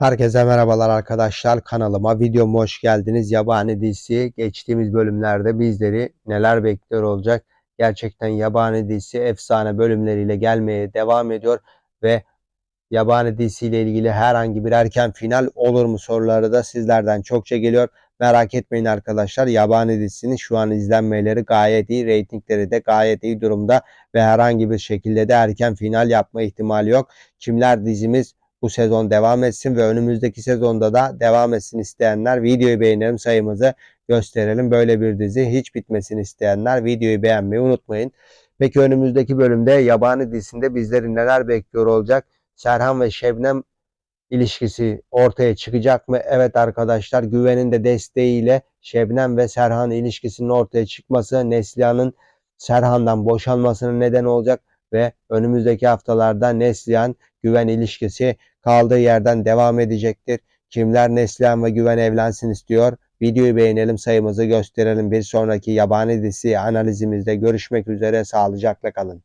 Herkese merhabalar arkadaşlar kanalıma videoma hoş geldiniz. Yabani dizisi geçtiğimiz bölümlerde bizleri neler bekliyor olacak? Gerçekten Yabani dizisi efsane bölümleriyle gelmeye devam ediyor ve Yabani dizisiyle ilgili herhangi bir erken final olur mu soruları da sizlerden çokça geliyor. Merak etmeyin arkadaşlar Yabani dizisinin şu an izlenmeleri gayet iyi, reytingleri de gayet iyi durumda ve herhangi bir şekilde de erken final yapma ihtimali yok. Kimler dizimiz bu sezon devam etsin ve önümüzdeki sezonda da devam etsin isteyenler videoyu beğenelim sayımızı gösterelim. Böyle bir dizi hiç bitmesini isteyenler videoyu beğenmeyi unutmayın. Peki önümüzdeki bölümde Yabani dizisinde bizleri neler bekliyor olacak? Serhan ve Şebnem ilişkisi ortaya çıkacak mı? Evet arkadaşlar Güven'in de desteğiyle Şebnem ve Serhan ilişkisinin ortaya çıkması Neslihan'ın Serhan'dan boşanmasına neden olacak ve önümüzdeki haftalarda Neslihan Güven ilişkisi kaldığı yerden devam edecektir. Kimler Neslihan ve Güven evlensin istiyor? Videoyu beğenelim sayımızı gösterelim. Bir sonraki yabani dizisi analizimizde görüşmek üzere. Sağlıcakla kalın.